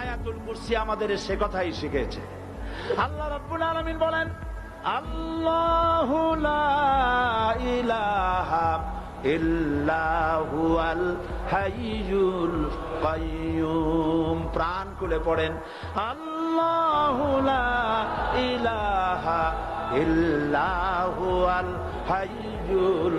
আয়াতুল কুরসি আমাদের সে কথাই শিখেছে। আল্লাহ রাব্বুল আলামিন বলেন, আল্লাহু ইলাহা প্রাণ খুলে পড়েন, আল্লাহু ইলাহা ইল্লাহু আল হাইয়ুল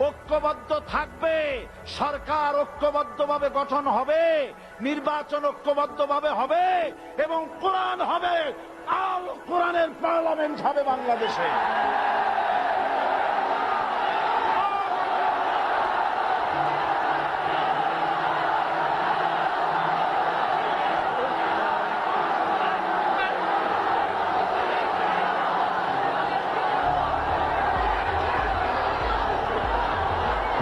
ঐক্যবদ্ধ থাকবে, সরকার ঐক্যবদ্ধভাবে গঠন হবে, নির্বাচন ঐক্যবদ্ধভাবে হবে এবং কোরআন হবে, আল কোরআনের পার্লামেন্ট হবে বাংলাদেশে।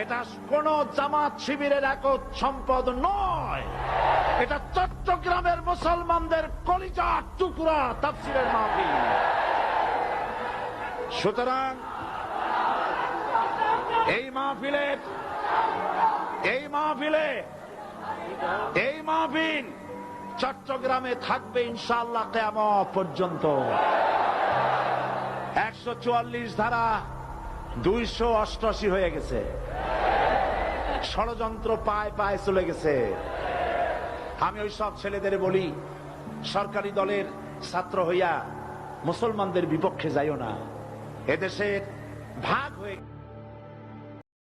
এটা কোন জামাত শিবিরের একত সম্পদ নয়। এটা চট্টগ্রামের মুসলমানদের কলিজার টুকরা তাফসিরের মাহফিল। সুতরাং এই মাহফিলে এই মাহফিলে, এই মাহফিল চট্টগ্রামে থাকবে ইনশাআল্লাহ কেয়ামত পর্যন্ত। একশো চুয়াল্লিশ ধারা দুইশো অষ্টআশি হয়ে গেছে। ষড়যন্ত্র পায় পায় চলে গেছে। আমি ওই সব ছেলেদের বলি, সরকারি দলের ছাত্র হইয়া মুসলমানদের বিপক্ষে যাইও না। এদেশের ভাগ হয়ে